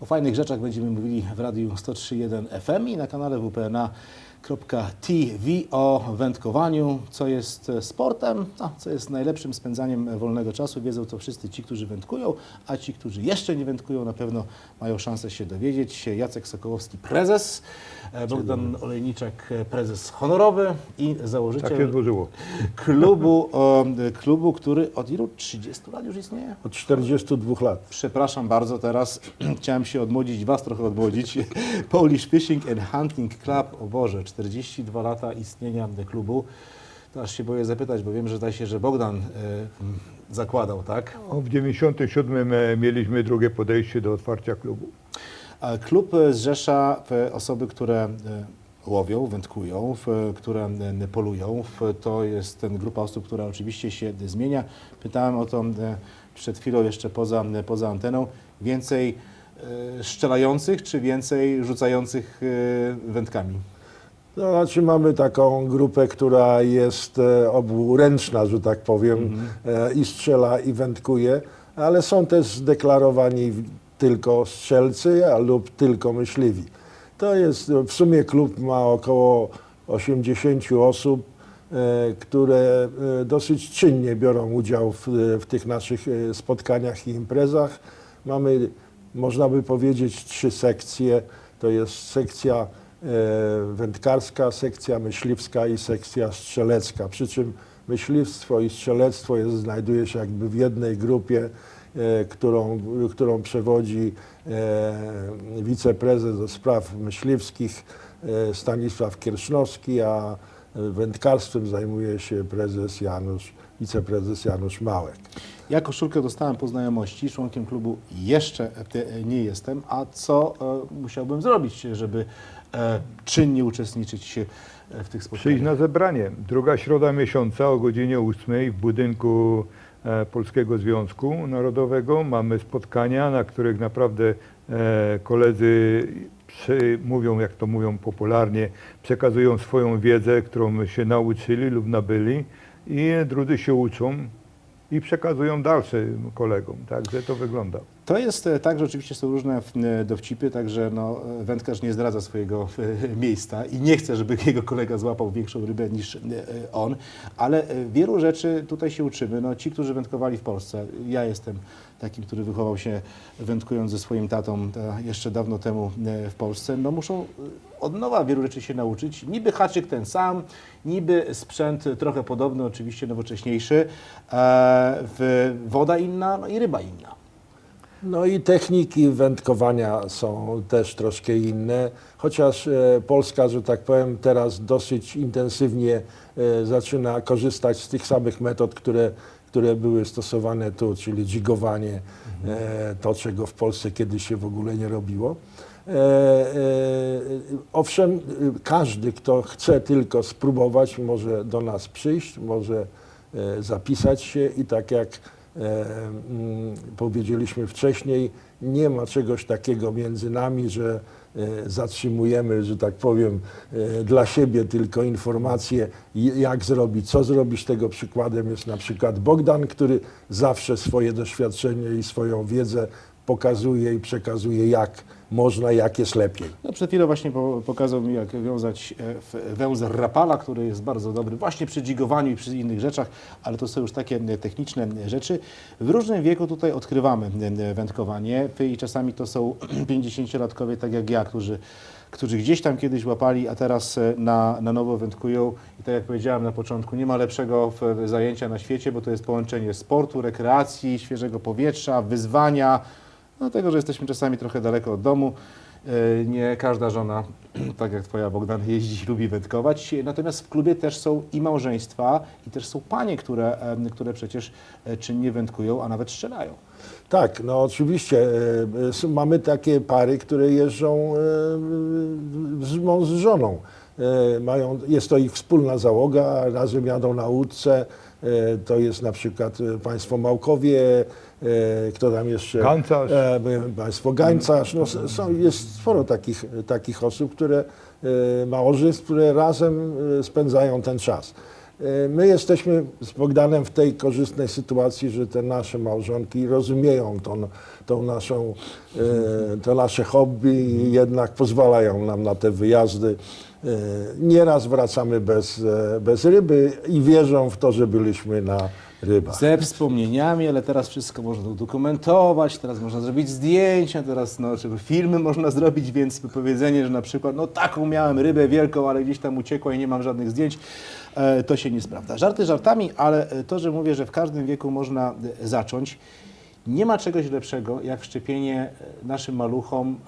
O fajnych rzeczach będziemy mówili w radiu 103.1 FM i na kanale wpna.tv o wędkowaniu, co jest sportem, a co jest najlepszym spędzaniem wolnego czasu. Wiedzą to wszyscy ci, którzy wędkują, a ci, którzy jeszcze nie wędkują, na pewno mają szansę się dowiedzieć. Jacek Sokołowski, prezes, e, Bogdan Olejniczak, e, prezes honorowy i założyciel Tak się złożyło. klubu, klubu, który od ilu? 30 lat już istnieje? Od 42 lat. Przepraszam bardzo teraz, chciałem się odmłodzić, Was trochę odmłodzić. Polish Fishing and Hunting Club, o Boże, 42 lata istnienia klubu. To aż się boję zapytać, bo wiem, że zdaje się, że Bogdan e, zakładał, tak? O, W 97 e, mieliśmy drugie podejście do otwarcia klubu. A Klub e, zrzesza osoby, które łowią, wędkują, które polują. To jest ten grupa osób, która oczywiście się zmienia. Pytałem o to przed chwilą jeszcze poza, poza anteną. Więcej strzelających czy więcej rzucających e, wędkami? No, znaczy mamy taką grupę, która jest e, oburęczna, że tak powiem, e, i strzela i wędkuje, ale są też zdeklarowani w- tylko strzelcy lub tylko myśliwi. To jest, w sumie klub ma około 80 osób, e, które e, dosyć czynnie biorą udział w, w tych naszych e, spotkaniach i imprezach. Mamy, można by powiedzieć, trzy sekcje. To jest sekcja e, wędkarska, sekcja myśliwska i sekcja strzelecka. Przy czym myśliwstwo i strzelectwo jest, znajduje się jakby w jednej grupie, e, którą, którą przewodzi e, wiceprezes do spraw myśliwskich Stanisław Kiersznowski, a wędkarstwem zajmuje się prezes Janusz, wiceprezes Janusz Małek. Ja koszulkę dostałem po znajomości, członkiem klubu jeszcze nie jestem, a co e, musiałbym zrobić, żeby e, czynnie uczestniczyć e, w tych Przyjść spotkaniach? na zebranie. Druga środa miesiąca o godzinie 8 w budynku e, Polskiego Związku Narodowego. Mamy spotkania, na których naprawdę e, koledzy przy, mówią, jak to mówią popularnie, przekazują swoją wiedzę, którą się nauczyli lub nabyli i drudzy się uczą i przekazują dalszym kolegom. Także to wygląda. To jest e, tak, że oczywiście są różne e, dowcipy, także no, e, wędkarz nie zdradza swojego miejsca i nie chce, żeby jego kolega złapał większą rybę niż on, ale wielu rzeczy tutaj się uczymy. No, ci, którzy wędkowali w Polsce, ja jestem takim, który wychował się wędkując ze swoim tatą e, jeszcze dawno temu e, w Polsce, no muszą e, od nowa wielu rzeczy się nauczyć. Niby haczyk ten sam, niby sprzęt trochę podobny, oczywiście nowocześniejszy, woda inna, no i ryba inna. No i techniki wędkowania są też troszkę inne, chociaż Polska, że tak powiem, teraz dosyć intensywnie zaczyna korzystać z tych samych metod, które, które były stosowane tu, czyli dzigowanie, e, to czego w Polsce kiedyś się w ogóle nie robiło. E, e, owszem, każdy, kto chce tylko spróbować, może do nas przyjść, może zapisać się i tak jak mm, powiedzieliśmy wcześniej, nie ma czegoś takiego między nami, że zatrzymujemy, że tak powiem, e, dla siebie tylko informacje, jak zrobić, co zrobić. Tego przykładem jest na przykład Bogdan, który zawsze swoje doświadczenie i swoją wiedzę pokazuje i przekazuje, jak można, jak jest lepiej. No, przed chwilą właśnie po, pokazał mi, jak wiązać e, w- węż rapala, który jest bardzo dobry właśnie przy dzigowaniu i przy innych rzeczach, ale to są już takie e, techniczne e, rzeczy. W różnym wieku tutaj odkrywamy wędkowanie i czasami to są 50-latkowie, tak jak ja, którzy którzy gdzieś tam kiedyś łapali, a teraz na, na nowo wędkują. I tak jak powiedziałem na początku, nie ma lepszego zajęcia na świecie, bo to jest połączenie sportu, rekreacji, świeżego powietrza, wyzwania, no tego, że jesteśmy czasami trochę daleko od domu. E, Nie każda żona, tak jak twoja Bogdan, jeździ, lubi wędkować. Natomiast w klubie też są i małżeństwa, i też są panie, które, które przecież e, czynnie wędkują, a nawet strzelają. Tak, no oczywiście. e, Mamy takie pary, które jeżdżą z, żoną. Mają, jest to ich wspólna załoga, razem jadą na łódce. To jest na przykład państwo Małkowie, kto tam jeszcze? Gańcarz. E, Państwo Gańcarz. No, są, jest sporo takich, takich osób, które, e, małżeństw, które razem e, spędzają ten czas. E, e, my jesteśmy z Bogdanem w tej korzystnej sytuacji, że te nasze małżonki rozumieją tą, tą naszą, e, to nasze hobby i jednak pozwalają nam na te wyjazdy. E, Nieraz wracamy bez, e, bez ryby i wierzą w to, że byliśmy na rybach. Ze wspomnieniami, ale teraz wszystko można udokumentować, teraz można zrobić zdjęcia, teraz no, czy filmy można zrobić, więc powiedzenie, że na przykład no taką miałem rybę wielką, ale gdzieś tam uciekła i nie mam żadnych zdjęć, e, to się nie sprawdza. Żarty żartami, ale e, to, że mówię, że w każdym wieku można e, zacząć, nie ma czegoś lepszego, jak wszczepienie naszym maluchom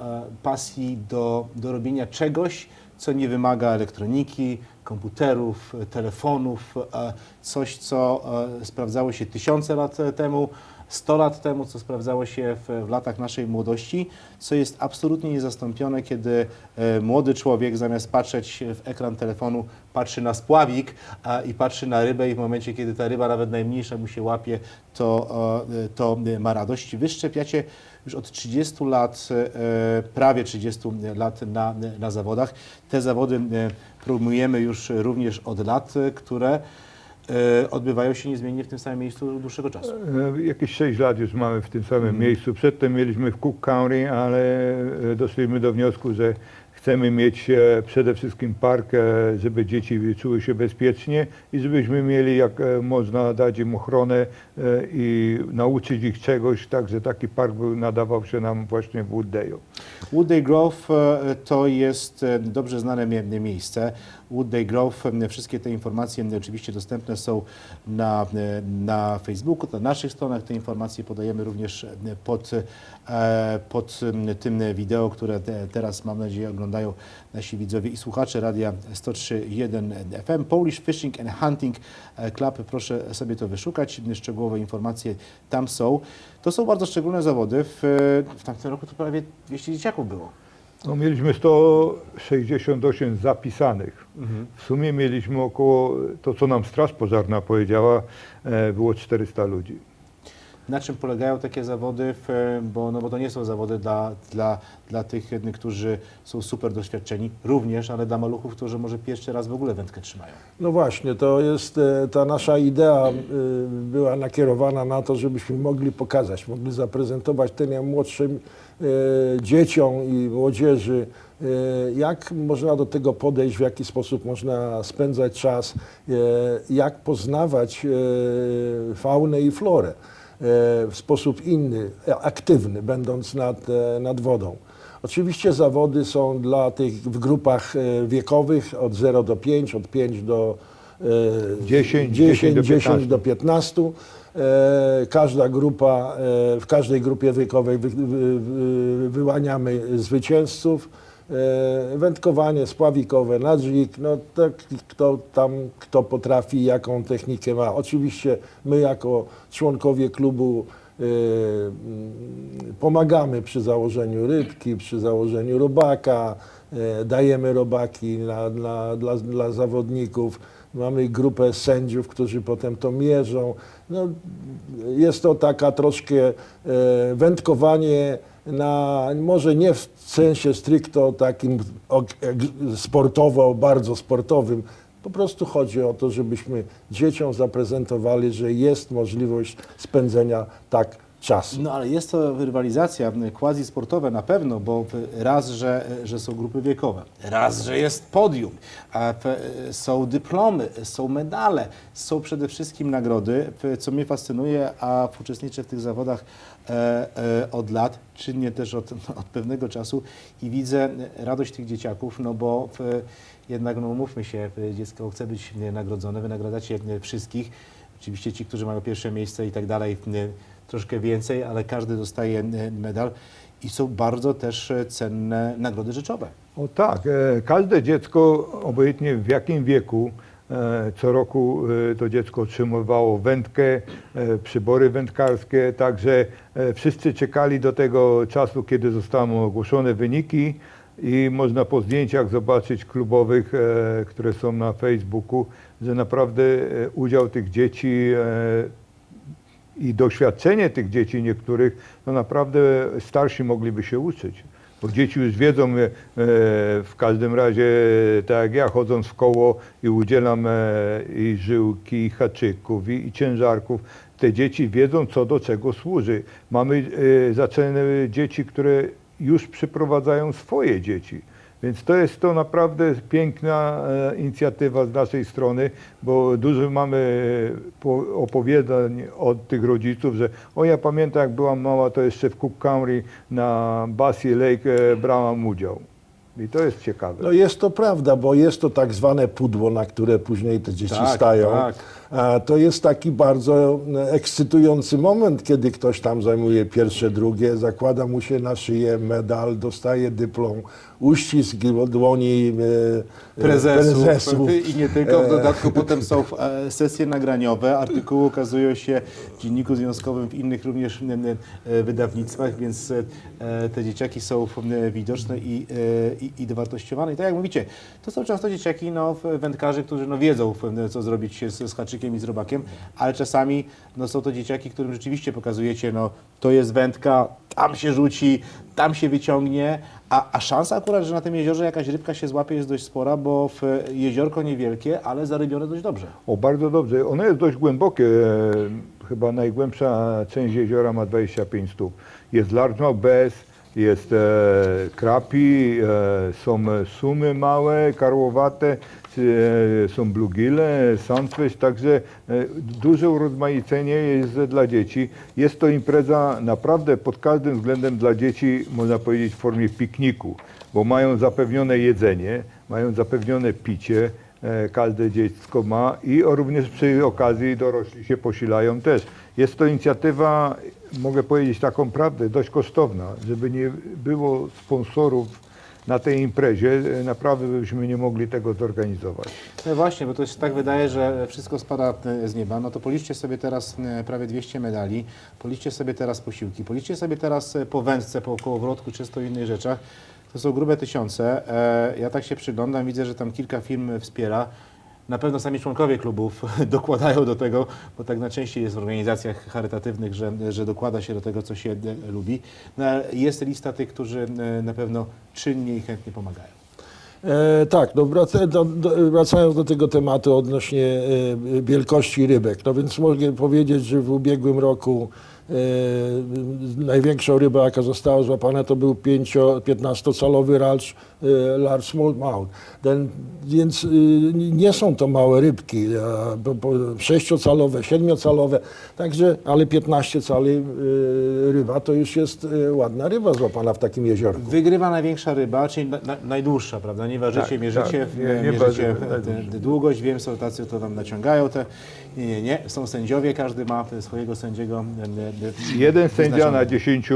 pasji do, do robienia czegoś, co nie wymaga elektroniki, komputerów, telefonów, e, coś, co e, sprawdzało się tysiące lat temu, 100 lat temu, co sprawdzało się w, w latach naszej młodości, co jest absolutnie niezastąpione, kiedy e, młody człowiek zamiast patrzeć w ekran telefonu, patrzy na spławik a, i patrzy na rybę i w momencie, kiedy ta ryba nawet najmniejsza mu się łapie, to, to ma radość. Wy szczepiacie już od 30 lat, e, prawie 30 lat na, na zawodach. Te zawody e, promujemy już również od lat, które odbywają się niezmiennie w tym samym miejscu od dłuższego czasu. E, Jakieś 6 lat już mamy w tym samym Mhm. miejscu. Przedtem mieliśmy w Cook County, ale e, doszliśmy do wniosku, że chcemy mieć e, przede wszystkim park, e, żeby dzieci czuły się bezpiecznie i żebyśmy mieli, jak e, można dać im ochronę e, i nauczyć ich czegoś, także taki park nadawał się nam właśnie w Wooddale. Woodday Grove e, to jest e, dobrze znane mie- miejsce. Woodday Grove, wszystkie te informacje oczywiście dostępne są na, na Facebooku, na naszych stronach. Te informacje podajemy również pod, e, pod tym wideo, które te, teraz mam nadzieję oglądają nasi widzowie i słuchacze Radia 103.1 FM. Polish Fishing and Hunting Club, proszę sobie to wyszukać. Szczegółowe informacje tam są. To są bardzo szczególne zawody. W, w tamtym roku to prawie 200 dzieciaków było. No, mieliśmy 168 zapisanych. W sumie mieliśmy około, to co nam Straż Pożarna powiedziała, e, było 400 ludzi. Na czym polegają takie zawody? W, bo, no bo to nie są zawody dla, dla, dla tych, jednych, którzy są super doświadczeni, również, ale dla maluchów, którzy może pierwszy raz w ogóle wędkę trzymają. No właśnie, to jest e, ta nasza idea y, była nakierowana na to, żebyśmy mogli pokazać, mogli zaprezentować tym najmłodszym e, dzieciom i młodzieży, jak można do tego podejść, w jaki sposób można spędzać czas, jak poznawać faunę i florę w sposób inny, e, aktywny, będąc nad, e, nad wodą. Oczywiście zawody są dla tych w grupach e, wiekowych od 0 do 5, od 5 do e, 10, 10, 10 do 10 do 15. E, Każda grupa, e, w każdej grupie wiekowej wy, wy, wy, wyłaniamy zwycięzców. E, Wędkowanie spławikowe, nadzik, no tak, kto tam, kto potrafi, jaką technikę ma. Oczywiście my jako członkowie klubu e, mm, pomagamy przy założeniu rybki, przy założeniu robaka, e, dajemy robaki na, dla, dla, dla zawodników. Mamy grupę sędziów, którzy potem to mierzą. No, jest to taka troszkę wędkowanie na, może nie w sensie stricto takim sportowo, bardzo sportowym. Po prostu chodzi o to, żebyśmy dzieciom zaprezentowali, że jest możliwość spędzenia tak czasu. No ale jest to rywalizacja quasi sportowa na pewno, bo raz, że, że są grupy wiekowe, raz, że jest podium, p- są dyplomy, są medale, są przede wszystkim nagrody, co mnie fascynuje, a uczestniczę w tych zawodach e, e, od lat, czynnie też od, od pewnego czasu i widzę radość tych dzieciaków, no bo jednak, no mówmy się, dziecko chce być nagrodzone, wy nagradzacie wszystkich, oczywiście ci, którzy mają pierwsze miejsce i tak dalej, troszkę więcej, ale każdy dostaje e, medal. I są bardzo też e, cenne nagrody rzeczowe. O tak, e, każde dziecko, obojętnie w jakim wieku, co roku to dziecko otrzymywało wędkę, przybory wędkarskie, także wszyscy czekali do tego czasu, kiedy zostaną ogłoszone wyniki. I można po zdjęciach zobaczyć klubowych, które są na Facebooku, że naprawdę udział tych dzieci i doświadczenie tych dzieci niektórych, no naprawdę starsi mogliby się uczyć. Bo dzieci już wiedzą, e, w każdym razie, tak jak ja, chodząc w koło i udzielam e, i żyłki, i haczyków, i, i ciężarków, te dzieci wiedzą, co do czego służy. Mamy e, zaczęte dzieci, które już przyprowadzają swoje dzieci. Więc to jest to naprawdę piękna e, inicjatywa z naszej strony, bo dużo mamy e, po, opowiadań od tych rodziców, że o ja pamiętam jak byłam mała, to jeszcze w Cook County na Bassy Lake e, brałam udział. I to jest ciekawe. No jest to prawda, bo jest to tak zwane pudło, na które później te dzieci Tak, stają. tak. A to jest taki bardzo ekscytujący moment, kiedy ktoś tam zajmuje pierwsze, drugie, zakłada mu się na szyję medal, dostaje dyplom, uścisk dłoni e, e, prezesów, prezesów. i nie tylko. W dodatku potem są e, sesje nagraniowe, artykuły ukazują się w Dzienniku Związkowym, w innych również e, e, wydawnictwach, więc e, te dzieciaki są e, widoczne i, e, i, i dowartościowane. I tak jak mówicie, to są często dzieciaki, no, wędkarzy, którzy no, wiedzą, e, co zrobić z, z haczykiem i z robakiem, ale czasami no, są to dzieciaki, którym rzeczywiście pokazujecie, no, to jest wędka, tam się rzuci, tam się wyciągnie, a, a szansa akurat, że na tym jeziorze jakaś rybka się złapie jest dość spora, bo w jeziorko niewielkie, ale zarybione dość dobrze. O, bardzo dobrze. Ono jest dość głębokie. Chyba najgłębsza część jeziora ma 25 stóp. Jest largemouth bass, jest e, krapi, e, są sumy małe, karłowate, e, są blugile, sunfish, także e, duże urozmaicenie jest dla dzieci. Jest to impreza naprawdę pod każdym względem dla dzieci, można powiedzieć, w formie pikniku, bo mają zapewnione jedzenie, mają zapewnione picie, e, każde dziecko ma i również przy okazji dorośli się posilają też. Jest to inicjatywa, mogę powiedzieć taką prawdę, dość kosztowna. Żeby nie było sponsorów na tej imprezie, naprawdę byśmy nie mogli tego zorganizować. No właśnie, bo to się tak wydaje, że wszystko spada e, z nieba. No to policzcie sobie teraz e, prawie 200 medali, policzcie sobie teraz posiłki, policzcie sobie teraz e, po wędce, po kołowrotku czy 100 innych rzeczach. To są grube tysiące. Ja tak się przyglądam, widzę, że tam kilka firm wspiera. Na pewno sami członkowie klubów dokładają do tego, bo tak najczęściej jest w organizacjach charytatywnych, że, że dokłada się do tego, co się e, lubi. No, jest lista tych, którzy e, na pewno czynnie i chętnie pomagają. E, tak, no wraca, do, do, wracając do tego tematu odnośnie e, wielkości rybek, no więc mogę powiedzieć, że w ubiegłym roku e, największą rybę, jaka została złapana, to był 15-calowy large, e, large smallmouth. Ten, więc e, nie są to małe rybki, e, 6-calowe, 7-calowe, także, ale 15 cali e, ryba to już jest e, ładna ryba złapana w takim jeziorku. Wygrywa największa ryba, czyli na, na, najdłuższa, prawda? Nie ważycie, Tak, mierzycie, tak. Nie- nie mierzycie długość. Wiem, są tacy, to tam naciągają te. Nie, nie, nie. Są sędziowie, każdy ma swojego sędziego. e, e, Jeden sędzia na. 10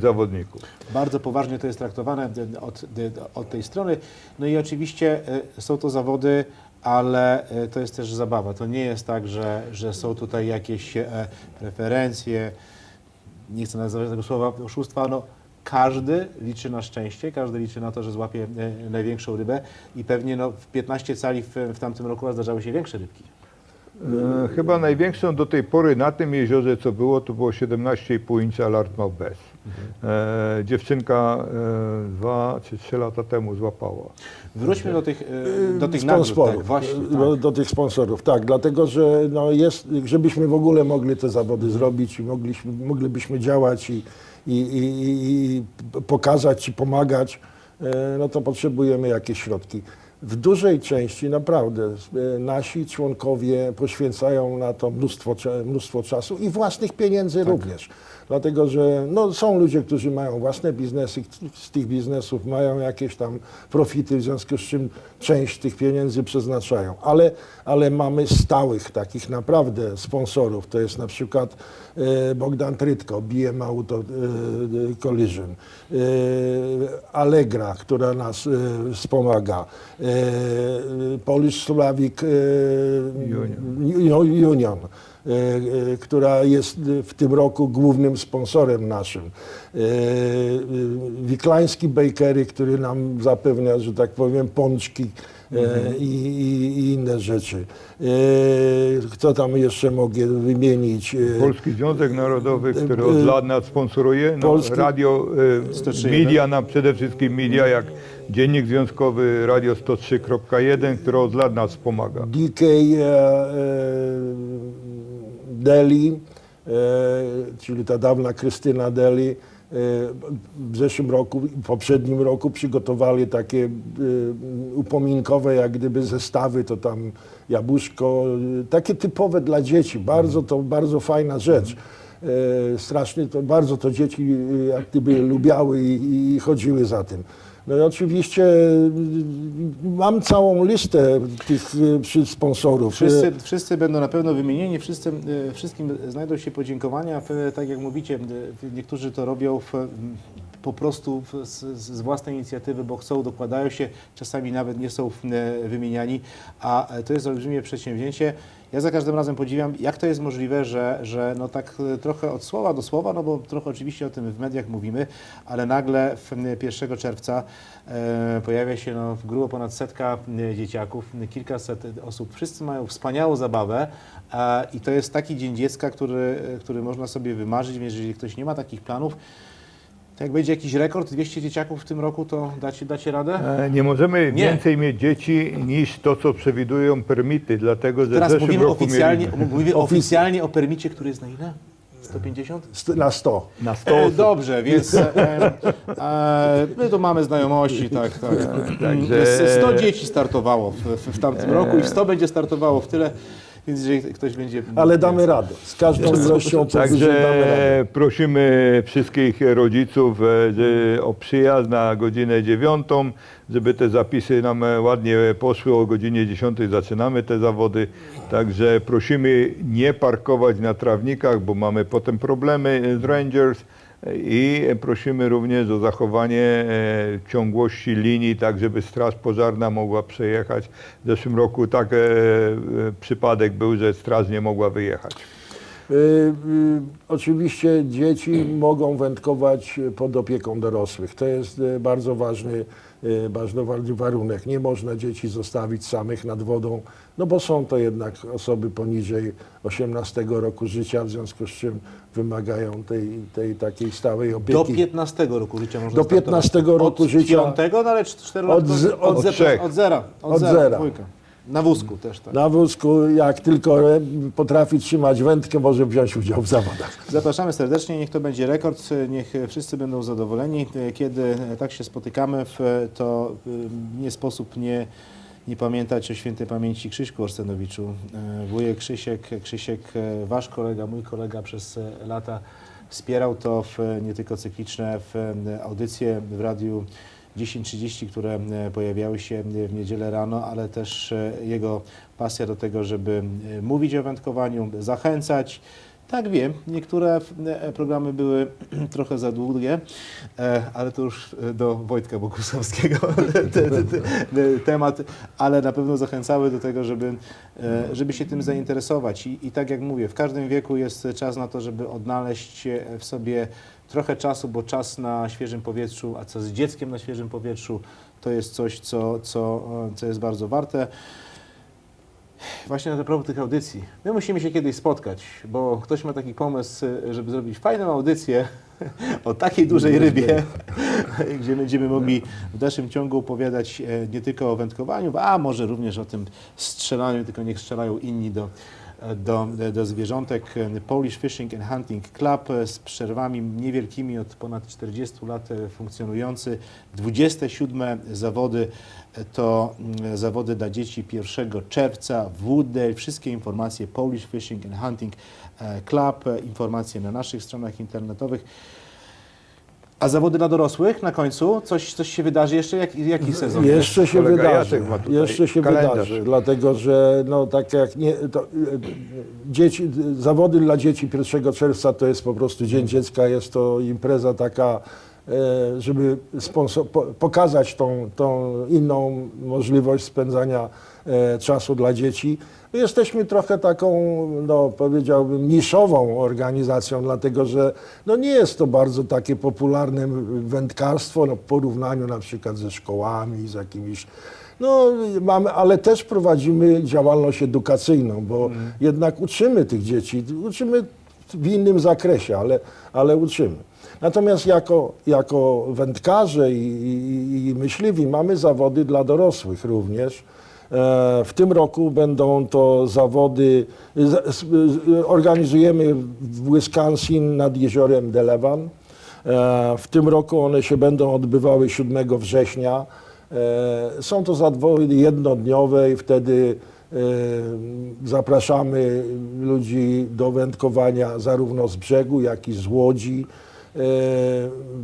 zawodników. Bardzo poważnie to jest traktowane e, od, e, od tej strony. No i oczywiście e, są to zawody, ale e, to jest też zabawa. To nie jest tak, że, że są tutaj jakieś e, preferencje, nie chcę nazywać tego słowa oszustwa, no każdy liczy na szczęście, każdy liczy na to, że złapie największą rybę i pewnie no, w 15 cali w, w tamtym roku zdarzały się większe rybki. Chyba największą do tej pory na tym jeziorze, co było, to było 17,5 incha largemouth bass. E, dziewczynka e, dwa czy trzy lata temu złapała. Wróćmy do tych, e, do tych nagród. Tak, właśnie, do, tak. do tych sponsorów, tak, dlatego że no jest, żebyśmy w ogóle mogli te zawody zrobić i mogliśmy, moglibyśmy działać i, i, i, i pokazać i pomagać, e, no to potrzebujemy jakieś środki. W dużej części naprawdę e, nasi członkowie poświęcają na to mnóstwo, cza- mnóstwo czasu i własnych pieniędzy również. Dlatego, że no, są ludzie, którzy mają własne biznesy, z tych biznesów mają jakieś tam profity, w związku z czym część tych pieniędzy przeznaczają. Ale, ale mamy stałych takich naprawdę sponsorów. To jest na przykład e, Bogdan Trytko, BM Auto e, Collision, e, Allegra, która nas wspomaga, Polish Slavic Union. Union. E, e, która jest w tym roku głównym sponsorem naszym. E, Wiklański Bakery, który nam zapewnia, że tak powiem, pączki e, i, i, i inne rzeczy. Kto tam jeszcze mogę wymienić? Polski Związek Narodowy, który od lat nas sponsoruje, no, Polski- radio, 103.1. media, na, przede wszystkim media jak Dziennik Związkowy, Radio 103.1, które od lat nas wspomaga. DK e, e, Deli, e, czyli ta dawna Krystyna Deli, e, w zeszłym roku, w poprzednim roku przygotowali takie e, upominkowe, jak gdyby zestawy, to tam jabłuszko, takie typowe dla dzieci. Bardzo to, bardzo fajna rzecz. Strasznie to, bardzo to dzieci jak gdyby lubiały i, i chodziły za tym. No i oczywiście y, mam całą listę tych y, sponsorów. Wszyscy, Y, wszyscy będą na pewno wymienieni, wszyscy, wszystkim znajdą się podziękowania. Tak jak mówicie, niektórzy to robią w, m, po prostu z, z własnej inicjatywy, bo chcą, dokładają się, czasami nawet nie są wymieniani, a to jest olbrzymie przedsięwzięcie. Ja za każdym razem podziwiam, jak to jest możliwe, że, że no tak e, trochę od słowa do słowa, no bo trochę oczywiście o tym w mediach mówimy, ale nagle w, m, 1 czerwca e, pojawia się no, w grubo ponad setka dzieciaków, kilkaset osób. Wszyscy mają wspaniałą zabawę e, i to jest taki dzień dziecka, który, e, który można sobie wymarzyć, więc jeżeli ktoś nie ma takich planów, to jak będzie jakiś rekord, 200 dzieciaków w tym roku, to dacie, dacie radę? E, Nie możemy Nie. więcej mieć dzieci niż to, co przewidują permity, dlatego że w Teraz zeszłym mówimy roku oficjalnie, mieliśmy mówimy Ofic- oficjalnie o permicie, który jest na ile? 150? st- na 100. na 100 E, osób. dobrze, więc e, e, my tu mamy znajomości, tak, tak. Także- S- 100 dzieci startowało w, w, w tamtym roku i 100 będzie startowało w tyle, więc jeżeli ktoś będzie... Ale damy radę. Z każdą ilością powyżej damy radę. Także prosimy wszystkich rodziców e, o przyjazd na godzinę dziewiątą, żeby te zapisy nam e, ładnie poszły. O godzinie 10 zaczynamy te zawody. Także prosimy nie parkować na trawnikach, bo mamy potem problemy z Rangers. I prosimy również o zachowanie e, ciągłości linii, tak żeby Straż Pożarna mogła przejechać. W zeszłym roku tak e, e, przypadek był, że straż nie mogła wyjechać. Y, y, Oczywiście dzieci mogą wędkować pod opieką dorosłych. To jest bardzo ważny, bardzo ważny warunek. Nie można dzieci zostawić samych nad wodą, no bo są to jednak osoby poniżej 18 roku życia, w związku z czym wymagają tej, tej takiej stałej opieki. Do 15 roku życia można Do startować. 15 roku od życia. 5, no ale 4 Od z- od, od od zera. Od, Od zera, zera. Na wózku też, tak. Na wózku, jak tylko e, potrafi trzymać wędkę, może wziąć udział w zawodach. Zapraszamy serdecznie, niech to będzie rekord, niech wszyscy będą zadowoleni. Kiedy tak się spotykamy, to nie sposób nie, nie pamiętać o świętej pamięci Krzyśku Orsenowiczu. E, Wujek Krzysiek, Krzysiek, e, wasz kolega, mój kolega przez e, lata wspierał to w, nie tylko cykliczne w e, audycje w radiu 10.30, które e, pojawiały się w niedzielę rano, ale też e, jego pasja do tego, żeby e, mówić o wędkowaniu, zachęcać. Tak wiem, niektóre e, programy były trochę za długie, e, ale to już e, do Wojtka Bokusowskiego te, te, te, te, temat, ale na pewno zachęcały do tego, żeby, żeby się tym zainteresować. I, I tak jak mówię, w każdym wieku jest czas na to, żeby odnaleźć w sobie trochę czasu, bo czas na świeżym powietrzu, a co z dzieckiem na świeżym powietrzu, to jest coś, co, co, co jest bardzo warte. Właśnie na propos tych audycji. My musimy się kiedyś spotkać, bo ktoś ma taki pomysł, żeby zrobić fajną audycję o takiej dużej rybie, gdzie będziemy mogli w dalszym ciągu opowiadać e, nie tylko o wędkowaniu, a może również o tym strzelaniu, tylko niech strzelają inni do, do, do zwierzątek. Polish Fishing and Hunting Club e, z przerwami niewielkimi od ponad 40 lat e, funkcjonujący. 27 zawody e, to mm, zawody dla dzieci 1 czerwca w Woodale. Wszystkie informacje Polish Fishing and Hunting e, Club, e, informacje na naszych stronach internetowych. A zawody dla dorosłych na końcu? Coś, coś się wydarzy jeszcze? Jak, jaki sezon? Jeszcze się Kolega wydarzy. Jacek ma tutaj Jeszcze się kalendarz. wydarzy, dlatego że no tak jak nie, to, e, dzieci, zawody dla dzieci 1 czerwca to jest po prostu Dzień Dziecka, jest to impreza taka żeby sponsor, po, pokazać tą, tą inną możliwość spędzania e, czasu dla dzieci. Jesteśmy trochę taką, no, powiedziałbym, niszową organizacją, dlatego że no, nie jest to bardzo takie popularne wędkarstwo no, w porównaniu na przykład ze szkołami, z jakimiś. No, mamy, ale też prowadzimy działalność edukacyjną, bo jednak uczymy tych dzieci, uczymy w innym zakresie, ale, ale uczymy. Natomiast jako, jako wędkarze i, i, i myśliwi mamy zawody dla dorosłych również. E, W tym roku będą to zawody, organizujemy w Wisconsin nad jeziorem Delevan. E, W tym roku one się będą odbywały 7 września. E, Są to zawody jednodniowe i wtedy zapraszamy ludzi do wędkowania zarówno z brzegu, jak i z łodzi.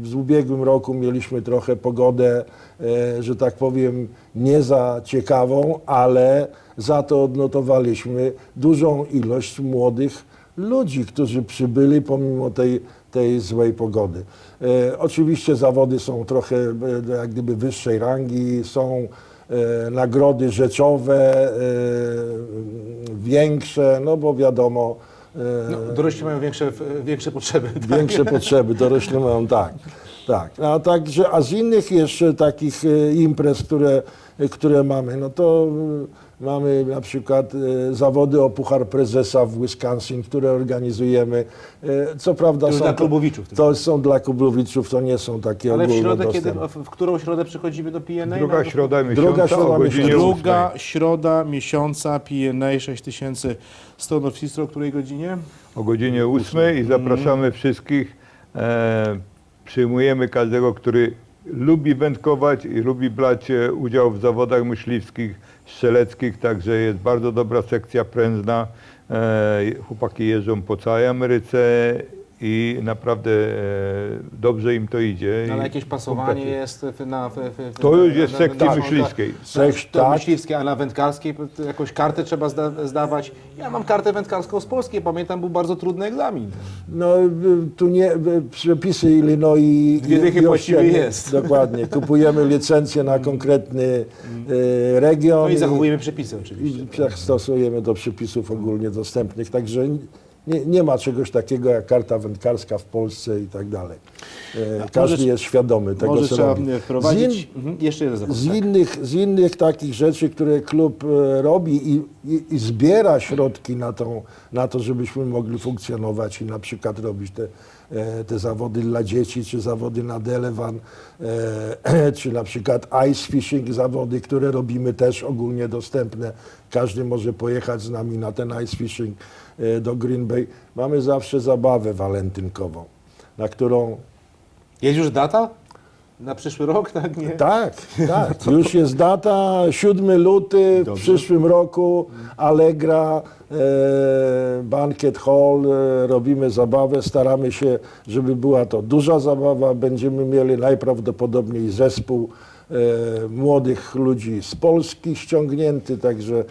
W ubiegłym roku mieliśmy trochę pogodę, e, że tak powiem, nie za ciekawą, ale za to odnotowaliśmy dużą ilość młodych ludzi, którzy przybyli pomimo tej, tej złej pogody. E, oczywiście zawody są trochę e, jak gdyby wyższej rangi, są nagrody rzeczowe, e, większe, no bo wiadomo, e, No, dorośli mają większe, większe potrzeby. tak? Większe potrzeby, dorośli mają tak. tak. A także, a z innych jeszcze takich e, imprez, które, e, które mamy, no to e, mamy na przykład e, zawody o Puchar Prezesa w Wisconsin, które organizujemy. E, Co prawda To są dla klubowiczów tylko. To są dla klubowiczów, to nie są takie Ale w środę, kiedy, w, w którą środę przychodzimy do PNA? Druga środa miesiąca Druga środa miesiąca. Druga środa miesiąca PNA 6000 Stone of Sistro, o której godzinie? o godzinie 8 i zapraszamy wszystkich. E, przyjmujemy każdego, który lubi wędkować i lubi brać e, udział w zawodach myśliwskich, strzeleckich, także jest bardzo dobra sekcja prężna. E, chłopaki jeżdżą po całej Ameryce i naprawdę e, dobrze im to idzie. No, ale jakieś pasowanie jest na... W, w, To już jest na- w sekcji na- myśliwskiej. Seks- To tak. myśliwskie, a na wędkarskiej jakąś kartę trzeba zda, zdawać. Ja mam kartę wędkarską z Polskiej, pamiętam, był bardzo trudny egzamin. No y, tu nie, y, przepisy Illinois Dwie dychy i właściwie jest. Dokładnie. Kupujemy licencję na konkretny y, region No i i- zachowujemy przepisy oczywiście. i tak stosujemy do przepisów ogólnie dostępnych. Także nie, nie ma czegoś takiego jak karta wędkarska w Polsce i tak dalej. E, Każdy może- jest świadomy tego, Może co trzeba robi. wprowadzić... Z, in, Mhm, jeszcze jeden zawód. z, innych, z innych takich rzeczy, które klub e, robi i, i, i zbiera środki na, tą, na to, żebyśmy mogli funkcjonować i na przykład robić te, te zawody dla dzieci, czy zawody na Delewan, e, czy na przykład ice fishing, zawody, które robimy też ogólnie dostępne. Każdy może pojechać z nami na ten ice fishing e, do Green Bay. Mamy zawsze zabawę walentynkową, na którą Jest już data? Na przyszły rok, tak? Nie? tak, tak. Już jest data, 7 luty w przyszłym roku, Allegra, e, Banquet Hall, e, robimy zabawę, staramy się, żeby była to duża zabawa. Będziemy mieli najprawdopodobniej zespół e, młodych ludzi z Polski ściągnięty, także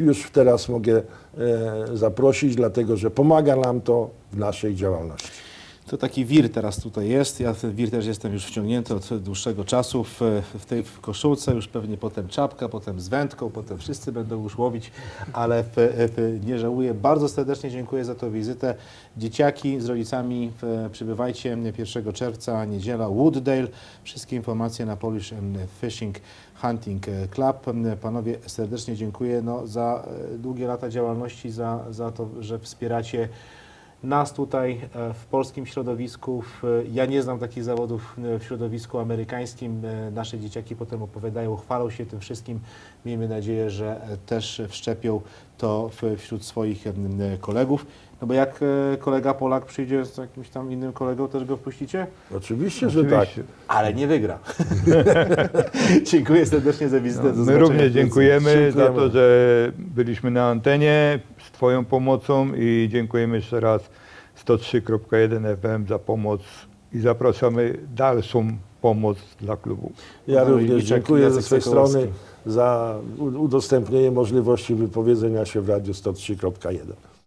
już teraz mogę e, zaprosić, dlatego że pomaga nam to w naszej działalności. To taki wir teraz tutaj jest. Ja ten wir też jestem już wciągnięty od dłuższego czasu w, w tej w koszulce, już pewnie potem czapka, potem z wędką, potem wszyscy będą już łowić, ale w, w, nie żałuję. Bardzo serdecznie dziękuję za tę wizytę. Dzieciaki z rodzicami przybywajcie 1 czerwca, niedziela, Wooddale. Wszystkie informacje na Polish em, Fishing Hunting Club. Panowie, serdecznie dziękuję no, za e, długie lata działalności, za, za to, że wspieracie nas tutaj e, w polskim środowisku. w- Ja nie znam takich zawodów e, w środowisku amerykańskim. E, Nasze dzieciaki potem opowiadają, chwalą się tym wszystkim. Miejmy nadzieję, że też wszczepią to wśród swoich kolegów. No bo jak e, kolega Polak przyjdzie z jakimś tam innym kolegą, też go wpuścicie? Oczywiście, że tak. Oczywiście. Ale nie wygra. Dziękuję serdecznie za wizytę. Do My zobaczenia również dziękujemy, za to, że byliśmy na antenie z Twoją pomocą i dziękujemy jeszcze raz 103.1 FM za pomoc i zapraszamy dalszą pomoc dla klubu. Ja Paweł również dziękuję ze Jacek swojej Sokołowski. strony za u- udostępnienie możliwości wypowiedzenia się w Radiu 103.1.